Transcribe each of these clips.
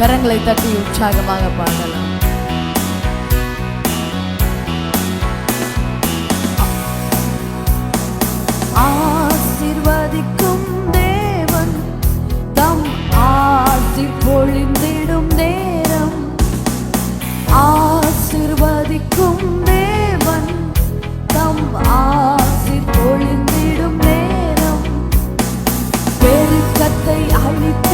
கரங்களை தட்டி உற்சாகமாக பாடலாம் ஆசிர்வதிக்கும் தேவன் தம் ஆசி பொழிந்திடும் நேரம். ஆசிர்வதிக்கும் தேவன் தம் ஆசி பொழிந்திடும் நேரம். பெருக்கத்தை அழித்து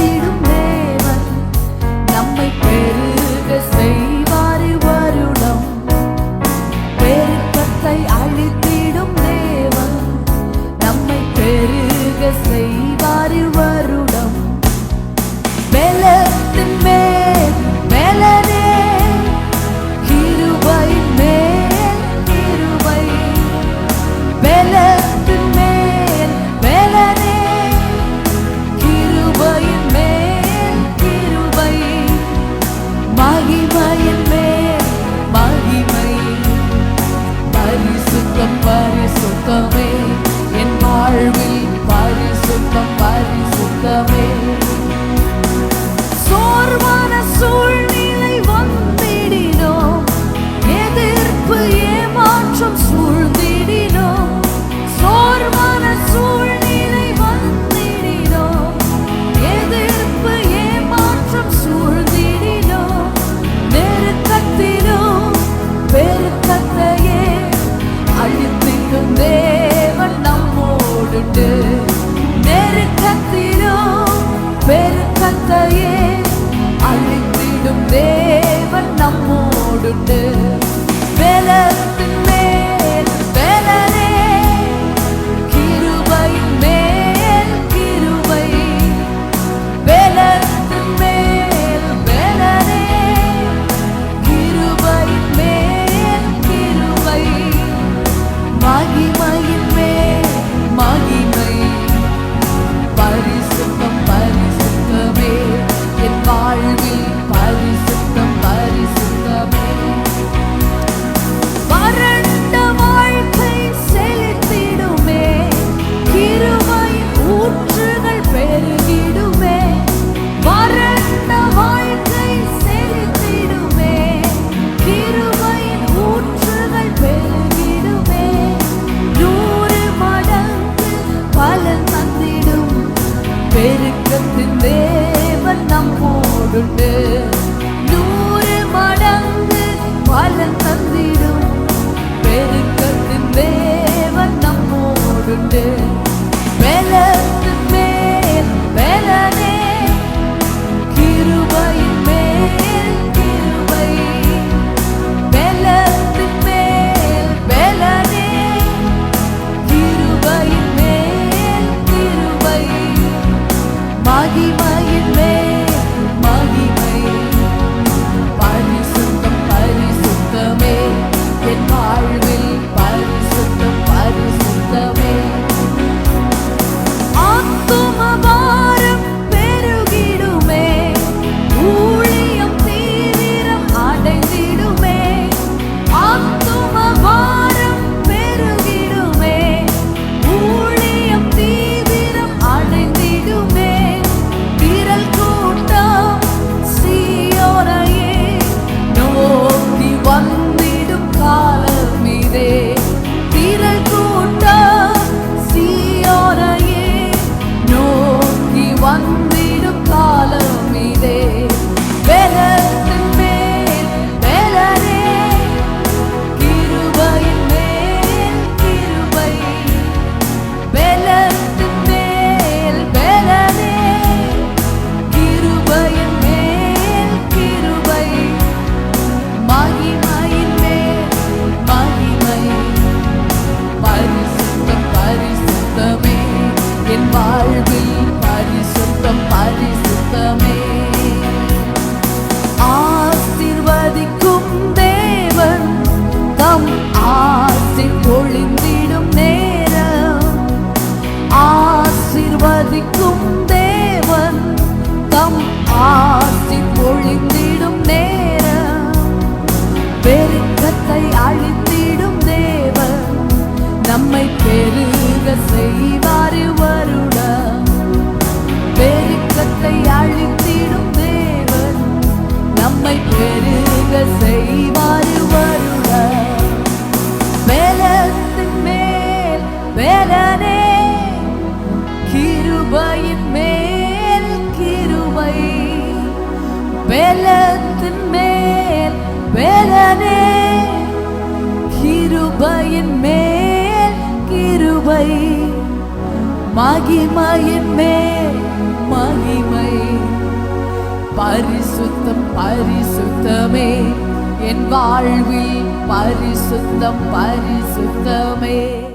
மகிமையின் மே கிருபையின் மேல் கிருபை பெலத்தின் மேல் பெலனே. கிருபையின் மேல் கிருபை மகிமையின் மேல் மகிமை. பரிசுத்தம் பரிசுத்தமே என் வாழ்வில் பரிசுத்தம் பரிசுத்தமே.